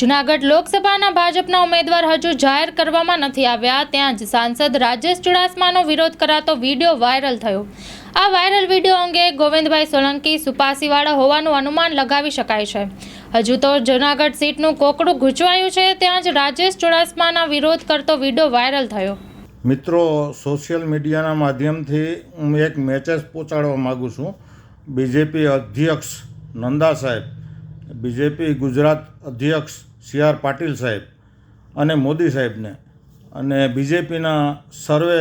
જુનાગઢ લોકસભાના ભાજપના ઉમેદવાર હજુ જાહેર કરવામાં નથી આવ્યા. ત્યાં જ સાંસદ રાજેશ ચુડાસમાનો વિરોધ કરાતો વીડિયો વાયરલ થયો. આ વાયરલ વીડિયો અંગે ગોવિંદભાઈ સોલંકી, સુપાસીવાળા હોવાનું અનુમાન લગાવી શકાય છે. હજુ તો જુનાગઢ સીટનું કોકડું ગૂંચવાયું છે, ત્યાં જ રાજેશ ચુડાસમાના વિરોધ કરતો વીડિયો વાયરલ થયો. મિત્રો, સોશિયલ મીડિયાના માધ્યમથી હું એક મેસેજ પહોંચાડવા માગું છું. બીજેપી અધ્યક્ષ નંદા સાહેબ, બીજેપી ગુજરાત અધ્યક્ષ સી આર પાટીલ સાહેબ અને મોદી સાહેબને અને બીજેપીના સર્વે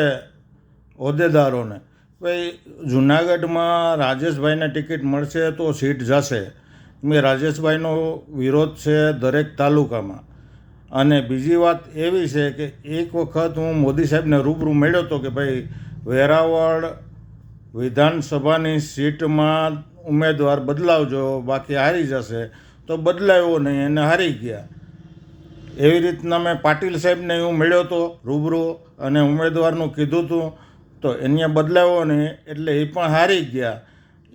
હોદ્દેદારોને. ભાઈ, જુનાગઢમાં રાજેશભાઈને ટિકિટ મળશે તો સીટ જશે. મેં રાજેશભાઈનો વિરોધ છે દરેક તાલુકામાં. અને બીજી વાત એવી છે કે એક વખત હું મોદી સાહેબને રૂબરૂ મળ્યો હતો કે ભાઈ, વેરાવળ વિધાનસભાની સીટમાં ઉમેદવાર બદલાવજો, બાકી હારી જશે. તો બદલાયો નહીં, એને હારી ગયા. એવી રીતના મેં પાટીલ સાહેબને હું મળ્યો હતો રૂબરૂ અને ઉમેદવારનું કીધું હતું તો એને બદલાવ્યો નહીં, એટલે એ પણ હારી ગયા.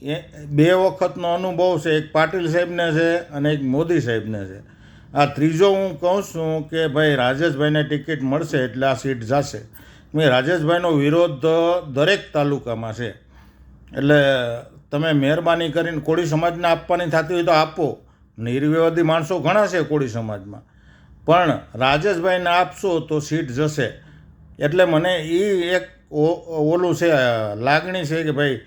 એ બે વખતનો અનુભવ છે, એક પાટીલ સાહેબને છે અને એક મોદી સાહેબને છે. આ ત્રીજો હું કહું છું કે ભાઈ રાજેશભાઈને ટિકિટ મળશે એટલે આ સીટ જશે. મેં રાજેશભાઈનો વિરોધ દરેક તાલુકામાં છે. એટલે તમે મહેરબાની કરીને કોળી સમાજને આપવાની થતી હોય તો આપો. નિર્વિવાદી માણસો ઘણા છે કોળી સમાજમાં. પણ રાજેશભાઈને આપશો તો સીટ જશે. એટલે મને એ એક ઓલું છે, લાગણી છે કે ભાઈ,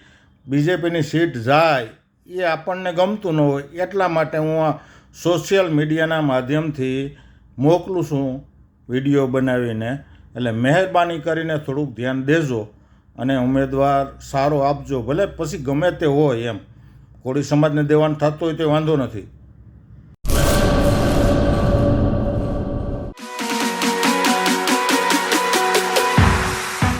બીજેપીની સીટ જાય, એ આપણને ગમતું ન હોય, એટલા માટે હું આ સોશિયલ મીડિયાના માધ્યમથી મોકલું છું વીડિયો બનાવીને. એટલે મહેરબાની કરીને થોડુંક ધ્યાન દેજો અને ઉમેદવાર સારો આપજો. ભલે પછી ગમે તે હોય એમ. કોળી સમાજને દેવાનું થતું હોય તો વાંધો નથી.